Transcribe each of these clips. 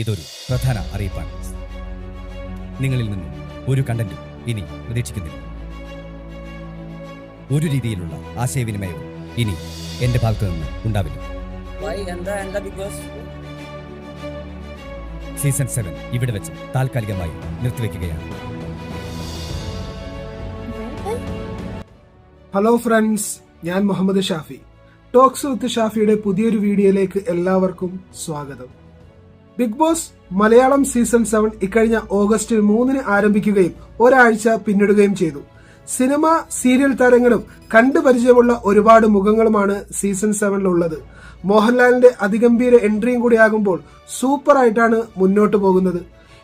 ഇതൊരു പ്രധാന അറിയിപ്പാണ്. നിങ്ങളിൽ നിന്നും ഒരു കണ്ടന്റും ഇനി പ്രതീക്ഷിക്കുന്നില്ല. ഒരു രീതിയിലുള്ള ആശയവിനിമയവും ഇനി എന്റെ ഭാഗത്തു നിന്ന് ഉണ്ടാവില്ല. സീസൺ സെവൻ ഇവിടെ വെച്ച് താൽക്കാലികമായി നിർത്തിവെക്കുകയാണ്. ഹലോ ഫ്രണ്ട്സ് ഞാൻ മുഹമ്മദ് ഷാഫി. ടോക്സ് വിത്ത് ഷാഫിയുടെ പുതിയൊരു വീഡിയോയിലേക്ക് എല്ലാവർക്കും സ്വാഗതം. Big Boss Malayalam season seven ഇക്കഴിഞ്ഞ ഓഗസ്റ്റിൽ മൂന്നിന് ആരംഭിക്കുകയും ഒരാഴ്ച പിന്നിടുകയും ചെയ്തു. സിനിമ സീരിയൽ താരങ്ങളും കണ്ടു പരിചയമുള്ള ഒരുപാട് മുഖങ്ങളുമാണ് സീസൺ സെവനിലുള്ളത്. മോഹൻലാലിന്റെ അതിഗംഭീര എൻട്രിയും കൂടി ആകുമ്പോൾ സൂപ്പർ ആയിട്ടാണ് മുന്നോട്ട് പോകുന്നത്.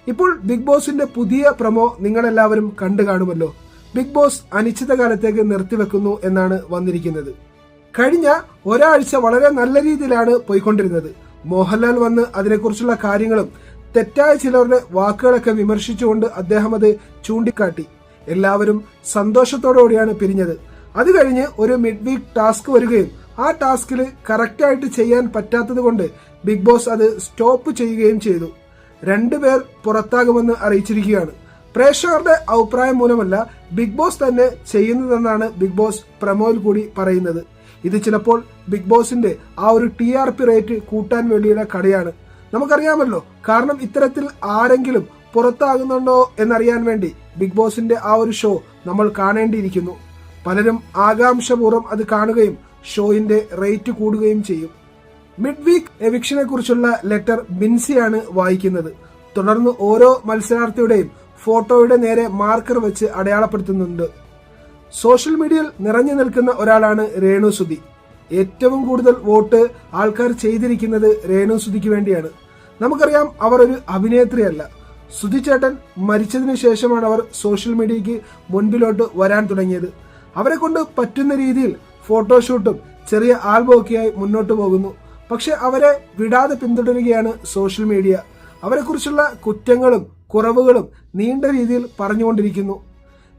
ഇപ്പോൾ ബിഗ് ബോസിന്റെ പുതിയ പ്രമോ നിങ്ങളെല്ലാവരും കണ്ടു കാണുമല്ലോ. ബിഗ് ബോസ് അനിശ്ചിതകാലത്തേക്ക് നിർത്തിവെക്കുന്നു എന്നാണ് വന്നിരിക്കുന്നത്. കഴിഞ്ഞ ഒരാഴ്ച വളരെ നല്ല രീതിയിലാണ് പോയിക്കൊണ്ടിരുന്നത്. മോഹൻലാൽ വന്ന് അതിനെക്കുറിച്ചുള്ള കാര്യങ്ങളും തെറ്റായ ചിലരുടെ വാക്കുകളൊക്കെ വിമർശിച്ചുകൊണ്ട് അദ്ദേഹം അത് ചൂണ്ടിക്കാട്ടി. എല്ലാവരും സന്തോഷത്തോടുകൂടിയാണ് പിരിഞ്ഞത്. അത് കഴിഞ്ഞ് ഒരു മിഡ് വീക്ക് ടാസ്ക് വരികയും ആ ടാസ്കിൽ കറക്റ്റായിട്ട് ചെയ്യാൻ പറ്റാത്തത് കൊണ്ട് ബിഗ് ബോസ് അത് സ്റ്റോപ്പ് ചെയ്യുകയും ചെയ്തു. രണ്ടുപേർ പുറത്താകുമെന്ന് അറിയിച്ചിരിക്കുകയാണ്. പ്രേക്ഷകരുടെ അഭിപ്രായം മൂലമല്ല ബിഗ് ബോസ് തന്നെ ചെയ്യുന്നതെന്നാണ് ബിഗ് ബോസ് പ്രമോയിൽ കൂടി പറയുന്നത്. ഇത് ചിലപ്പോൾ ബിഗ് ബോസിന്റെ ആ ഒരു ടി ആർ പി റേറ്റ് കൂട്ടാൻ വേണ്ടിയുള്ള കടയാണ്. നമുക്കറിയാമല്ലോ കാരണം ഇത്തരത്തിൽ ആരെങ്കിലും പുറത്താകുന്നുണ്ടോ എന്നറിയാൻ വേണ്ടി ബിഗ് ബോസിന്റെ ആ ഒരു ഷോ നമ്മൾ കാണേണ്ടിയിരിക്കുന്നു. പലരും ആകാംക്ഷപൂർവം അത് കാണുകയും ഷോയിന്റെ റേറ്റ് കൂടുകയും ചെയ്യും. മിഡ് വീക്ക് എവിക്ഷനെ കുറിച്ചുള്ള ലെറ്റർ ബിൻസിയാണ് വായിക്കുന്നത്. തുടർന്ന് ഓരോ മത്സരാർത്ഥിയുടെയും ഫോട്ടോയുടെ നേരെ മാർക്കർ വെച്ച് അടയാളപ്പെടുത്തുന്നുണ്ട്. സോഷ്യൽ മീഡിയയിൽ നിറഞ്ഞു നിൽക്കുന്ന ഒരാളാണ് രേണു സുധി. ഏറ്റവും കൂടുതൽ വോട്ട് ആൾക്കാർ ചെയ്തിരിക്കുന്നത് രേണു സുധിക്ക് വേണ്ടിയാണ്. നമുക്കറിയാം അവർ ഒരു അഭിനേത്രിയല്ല. സുധി ചേട്ടൻ മരിച്ചതിന് ശേഷമാണ് അവർ സോഷ്യൽ മീഡിയയ്ക്ക് മുൻപിലോട്ട് വരാൻ തുടങ്ങിയത്. അവരെ കൊണ്ട് പറ്റുന്ന രീതിയിൽ ഫോട്ടോഷൂട്ടും ചെറിയ ആൽബമൊക്കെയായി മുന്നോട്ട് പോകുന്നു. പക്ഷെ അവരെ വിടാതെ പിന്തുടരുകയാണ് സോഷ്യൽ മീഡിയ. അവരെക്കുറിച്ചുള്ള കുറ്റങ്ങളും കുറവുകളും നീണ്ട രീതിയിൽ പറഞ്ഞുകൊണ്ടിരിക്കുന്നു.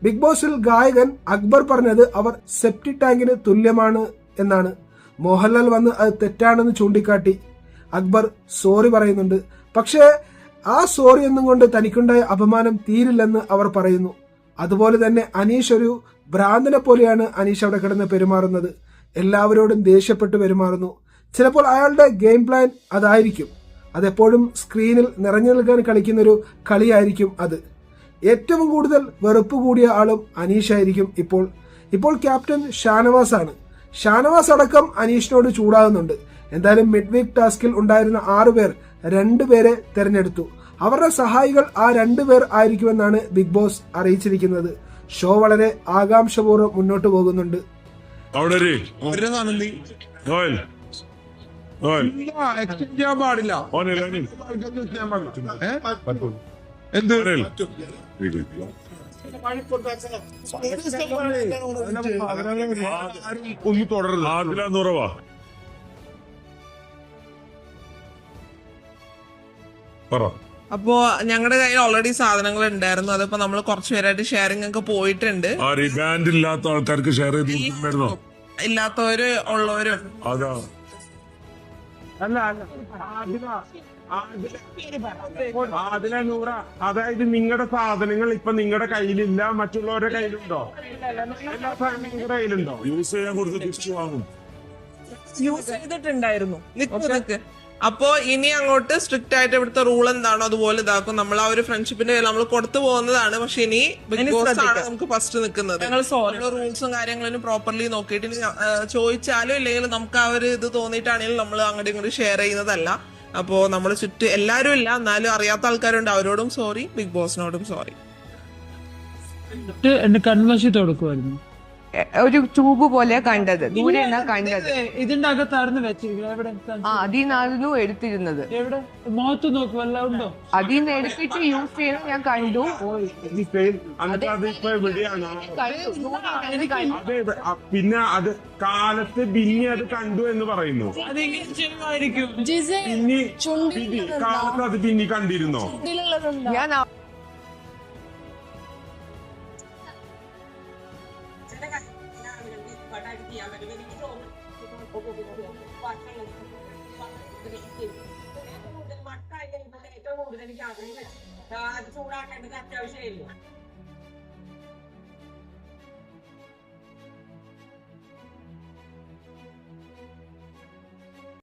ബിഗ് ബോസിൽ ഗായകൻ അക്ബർ പറഞ്ഞത് അവർ സെപ്റ്റി ടാങ്കിന് തുല്യമാണ് എന്നാണ്. മോഹൻലാൽ വന്ന് അത് തെറ്റാണെന്ന് ചൂണ്ടിക്കാട്ടി. അക്ബർ സോറി പറയുന്നുണ്ട്. പക്ഷേ ആ സോറി ഒന്നും കൊണ്ട് തനിക്കുണ്ടായ അപമാനം തീരില്ലെന്ന് അവർ പറയുന്നു. അതുപോലെ തന്നെ അനീഷ് ഒരു ഭ്രാന്തനെ പോലെയാണ് അനീഷ് അവിടെ കിടന്ന് പെരുമാറുന്നത്. എല്ലാവരോടും ദേഷ്യപ്പെട്ട് പെരുമാറുന്നു. ചിലപ്പോൾ അയാളുടെ ഗെയിം പ്ലാൻ അതായിരിക്കും. അതെപ്പോഴും സ്ക്രീനിൽ നിറഞ്ഞു നിൽക്കാൻ കളിക്കുന്നൊരു കളിയായിരിക്കും അത്. ഏറ്റവും കൂടുതൽ വെറുപ്പ് കൂടിയ ആളും അനീഷ് ആയിരിക്കും ഇപ്പോൾ. ഇപ്പോൾ ക്യാപ്റ്റൻ ഷാനവാസ് ആണ് ഷാനവാസ് അടക്കം അനീഷിനോട് ചൂടാകുന്നുണ്ട്. എന്തായാലും മിഡ് വീക്ക് ടാസ്കിൽ ഉണ്ടായിരുന്ന ആറുപേർ രണ്ടുപേരെ തെരഞ്ഞെടുത്തു. അവരുടെ സഹായികൾ ആ രണ്ടുപേർ ആയിരിക്കുമെന്നാണ് ബിഗ് ബോസ് അറിയിച്ചിരിക്കുന്നത്. ഷോ വളരെ ആകാംക്ഷപൂർവം മുന്നോട്ട് പോകുന്നുണ്ട്. എക്സ്ചേഞ്ച് ചെയ്യാൻ പാടില്ല. എന്ത്? ഒന്ന് തുടരുത് പറ. അപ്പോ ഞങ്ങളുടെ കയ്യിൽ ഓൾറെഡി സാധനങ്ങൾ ഉണ്ടായിരുന്നു. അതിപ്പോ നമ്മൾ കുറച്ച് പേരായിട്ട് ഷെയറിംഗ് ഒക്കെ പോയിട്ടുണ്ട്. ആ ബാൻഡ് ഇല്ലാത്ത ആൾക്കാർക്ക് ഷെയർ ചെയ്ത് ഇല്ലാത്തവര് ഉള്ളവരും അതാ. അല്ല അല്ല. ആദില നൂറ. അതായത് നിങ്ങളുടെ സാധനങ്ങൾ ഇപ്പൊ നിങ്ങളുടെ കയ്യിലില്ല മറ്റുള്ളവരുടെ കയ്യിലുണ്ടോ? എല്ലാ സാധനവും നിങ്ങളുടെ കയ്യിലുണ്ടോ? യൂസ് ചെയ്യാൻ കൊടുത്ത് തിരിച്ചു വാങ്ങും. യൂസ് ചെയ്തിട്ടുണ്ടായിരുന്നു. നിക്ക് നിക്ക്. അപ്പോ ഇനി അങ്ങോട്ട് സ്ട്രിക്റ്റ് ആയിട്ട് ഇവിടുത്തെ റൂൾ എന്താണോ അതുപോലെ ഇതാക്കും. നമ്മൾ ആ ഒരു ഫ്രണ്ട്ഷിപ്പിന്റെ നമ്മൾ കൊടുത്തു പോകുന്നതാണ്. പക്ഷെ ഇനി ബിഗ് ബോസ് ആണ് നമുക്ക് ഫസ്റ്റ് നിൽക്കുന്നത് റൂൾസും കാര്യങ്ങളും പ്രോപ്പർലി നോക്കിയിട്ട് ചോദിച്ചാലും ഇല്ലെങ്കിലും നമുക്ക് ആ ഒരു ഇത് തോന്നിയിട്ടാണെങ്കിലും നമ്മൾ അങ്ങോട്ടും ഇങ്ങോട്ട് ഷെയർ ചെയ്യുന്നതല്ല. അപ്പോ നമ്മൾ ചുറ്റും എല്ലാവരും ഇല്ല എന്നാലും അറിയാത്ത ആൾക്കാരുണ്ട്. അവരോടും സോറി ബിഗ് ബോസിനോടും സോറി കൺവശത്ത് കൊടുക്കുമായിരുന്നു ഒരു ട്യൂബ് പോലെ കണ്ടത്. ദൂരെയാണ് കണ്ടത്. ഇതിന്റെ അകത്തായിരുന്നു വെച്ചിരിക്കുന്നത്. എവിടെ ആ അതിനായിരുന്നു നിന്നായിരുന്നു എടുത്തിരുന്നത്. എവിടെ? മുഖത്ത് നോക്ക് വല്ല ഉണ്ടോ? അതിൽ നിന്ന് എടുത്തിട്ട് യൂസ് ചെയ്യുന്നത് ഞാൻ കണ്ടു. പിന്നെ അത് കാലത്ത് ബിന്നി അത് കണ്ടു എന്ന് പറയുന്നു. കാലത്ത് അത് ബിന്നി കണ്ടിരുന്നോ? ഞാൻ ആ- എനിക്ക് അതിന് ചൂടാക്കേണ്ടത് അത്യാവശ്യമില്ല